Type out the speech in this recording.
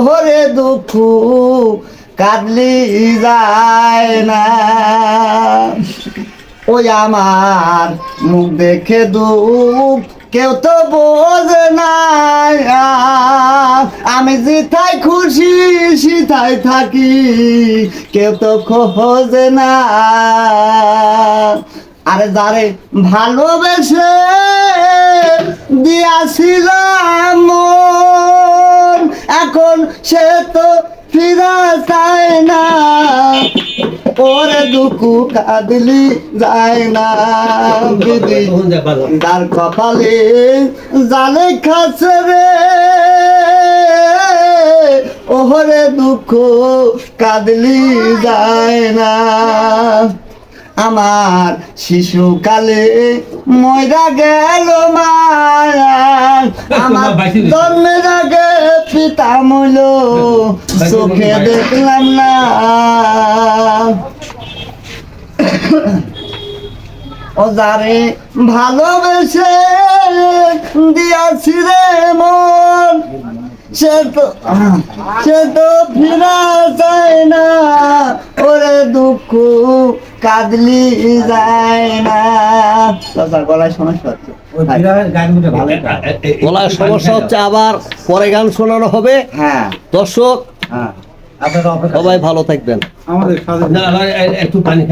ওহরে দুঃখ কাঁদলি যায় না। ওই আমার মুখ দেখে দুঃখ, কেউ তো বোঝে না। আমি যেথায় খুশি সেথায় থাকি, কেউ তো খোঁজে না। আরে যারে ভালোবেসে সে তো ফিরা চায় না। ওরে দুকু কাঁদলি যায় না। বিধি তার কপালে জালে খাচ্ছে রে। ওহরে দুঃখ কাঁদলি যায় না। আমার শিশুকালে ময়রা গেল মায়া। আমার জন্মের আগে মইল চোখে দেখলাম না। ও যারে ভালোবেসে দিয়াছি রে মন, সে তো সে তো ফিরা যায় না। ওরে দুঃখ কাঁদলি যায় না গলায় সমস্যা হচ্ছে গলার সমস্যা হচ্ছে আবার পরে গান শোনানো হবে। হ্যাঁ। দর্শক হ্যাঁ। সবাই ভালো থাকবেন। আমাদের একটু পানি